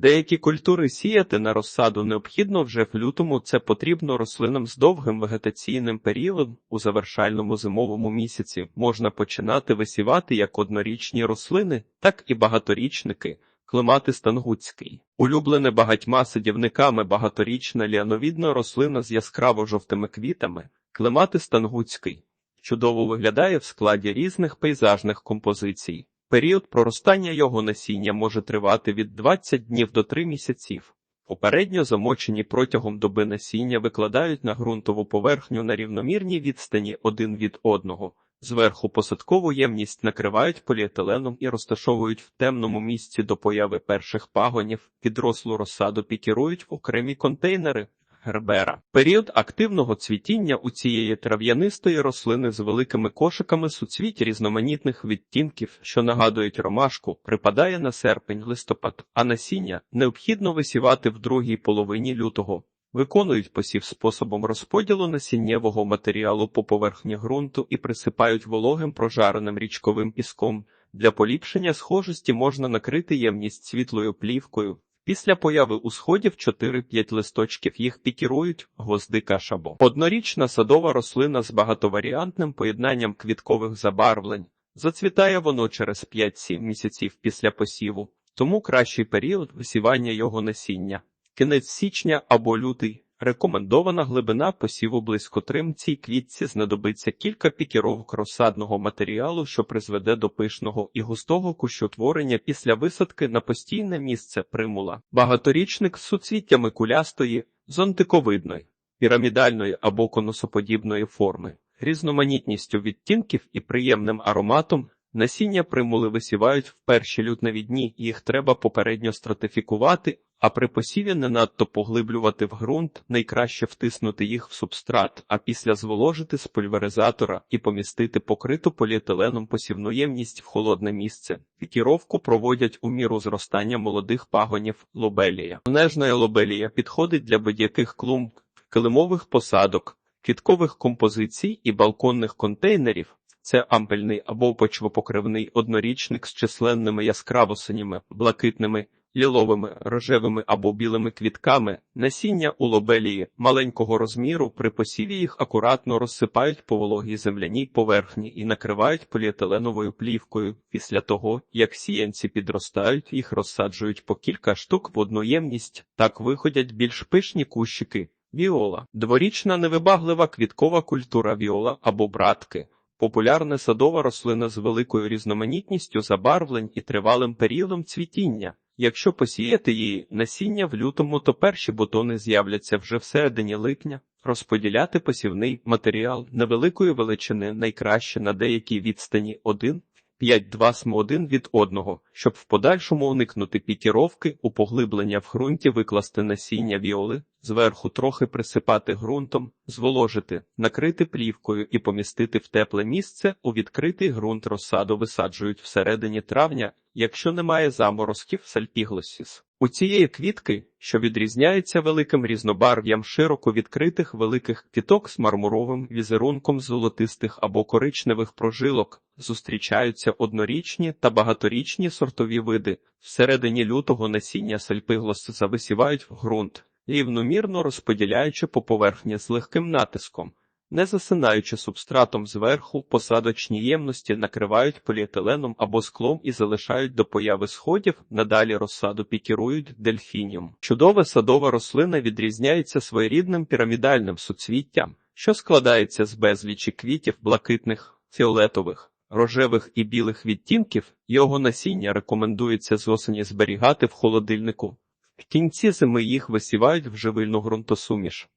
Деякі культури сіяти на розсаду необхідно вже в лютому. Це потрібно рослинам з довгим вегетаційним періодом. У завершальному зимовому місяці можна починати висівати як однорічні рослини, так і багаторічники. Клематис тангутський. Улюблене багатьма садівниками багаторічна ліановідна рослина з яскраво жовтими квітами. Клематис тангутський. Чудово виглядає в складі різних пейзажних композицій. Період проростання його насіння може тривати від 20 днів до 3 місяців. Попередньо замочені протягом доби насіння викладають на ґрунтову поверхню на рівномірній відстані один від одного. Зверху посадкову ємність накривають поліетиленом і розташовують в темному місці до появи перших пагонів, підрослу розсаду пікірують в окремі контейнери. Гербера. Період активного цвітіння у цієї трав'янистої рослини з великими кошиками суцвіть різноманітних відтінків, що нагадують ромашку, припадає на серпень-листопад, а насіння необхідно висівати в другій половині лютого. Виконують посів способом розподілу насіннєвого матеріалу по поверхні ґрунту і присипають вологим прожареним річковим піском. Для поліпшення схожості можна накрити ємність світлою плівкою. Після появи у сходів 4-5 листочків їх пікірують гвоздика шабо. Однорічна садова рослина з багатоваріантним поєднанням квіткових забарвлень. Зацвітає воно через 5-7 місяців після посіву, тому кращий період висівання його насіння. Кінець січня або лютий. Рекомендована глибина посіву близько трим цій квітці знадобиться кілька пікіровок розсадного матеріалу, що призведе до пишного і густого кущотворення після висадки на постійне місце примула. Багаторічник з суцвіттями кулястої, зонтиковидної, пірамідальної або конусоподібної форми, різноманітністю відтінків і приємним ароматом. Насіння примули висівають в перші лютневі дні, їх треба попередньо стратифікувати, а при посіві не надто поглиблювати в ґрунт, найкраще втиснути їх в субстрат, а після зволожити з пульверизатора і помістити покриту поліетиленом посівну ємність в холодне місце. Пікіровку проводять у міру зростання молодих пагонів лобелія. Нежна лобелія підходить для будь-яких клумб, килимових посадок, квіткових композицій і балконних контейнерів. Це ампельний або почвопокривний однорічник з численними яскраво синіми, блакитними, ліловими, рожевими або білими квітками. Насіння у лобелії маленького розміру при посіві їх акуратно розсипають по вологій земляній поверхні і накривають поліетиленовою плівкою. Після того, як сіянці підростають, їх розсаджують по кілька штук в одну ємність, так виходять більш пишні кущики. Віола дворічна невибаглива квіткова культура віола або братки. Популярна садова рослина з великою різноманітністю забарвлень і тривалим періодом цвітіння. Якщо посіяти її насіння в лютому, то перші бутони з'являться вже всередині липня. Розподіляти посівний матеріал невеликої величини найкраще на деякій відстані 1 5-2 см один від одного, щоб в подальшому уникнути пікіровки, у поглиблення в ґрунті викласти насіння віоли, зверху трохи присипати ґрунтом, зволожити, накрити плівкою і помістити в тепле місце. У відкритий ґрунт розсаду висаджують всередині травня, якщо немає заморозків сальпіглосіс. У цієї квітки, що відрізняється великим різнобарв'ям широко відкритих великих квіток з мармуровим візерунком золотистих або коричневих прожилок, зустрічаються однорічні та багаторічні сортові види. Всередині лютого насіння сальпиглоси зависівають в ґрунт, рівномірно розподіляючи по поверхні з легким натиском. Не засинаючи субстратом зверху, посадочні ємності накривають поліетиленом або склом і залишають до появи сходів, надалі розсаду пікірують дельфініум. Чудова садова рослина відрізняється своєрідним пірамідальним суцвіттям, що складається з безлічі квітів блакитних, фіолетових, рожевих і білих відтінків, його насіння рекомендується з осені зберігати в холодильнику. В кінці зими їх висівають в живильну ґрунтосуміш.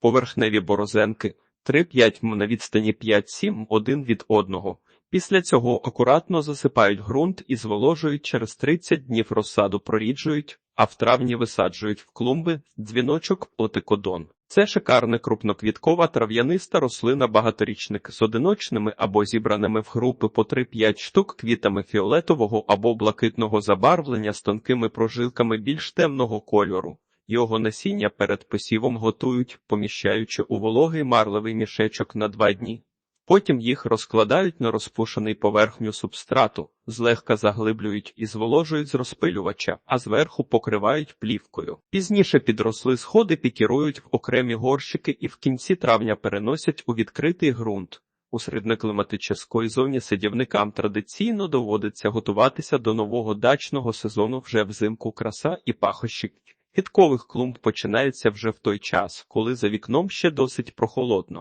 Поверхневі борозенки 3-5 м на відстані 5-7 один від одного. Після цього акуратно засипають ґрунт і зволожують через 30 днів розсаду проріджують, а в травні висаджують в клумби дзвіночок плотикодон. Це шикарна крупноквіткова трав'яниста рослина багаторічник з одиночними або зібраними в групи по 3-5 штук квітами фіолетового або блакитного забарвлення з тонкими прожилками більш темного кольору. Його насіння перед посівом готують, поміщаючи у вологий марлевий мішечок на два дні. Потім їх розкладають на розпушений поверхню субстрату, злегка заглиблюють і зволожують з розпилювача, а зверху покривають плівкою. Пізніше підросли сходи пікірують в окремі горщики і в кінці травня переносять у відкритий ґрунт. У середньокліматичній зоні садівникам традиційно доводиться готуватися до нового дачного сезону вже взимку краса і пахощі. Квіткових клумб починаються вже в той час, коли за вікном ще досить прохолодно.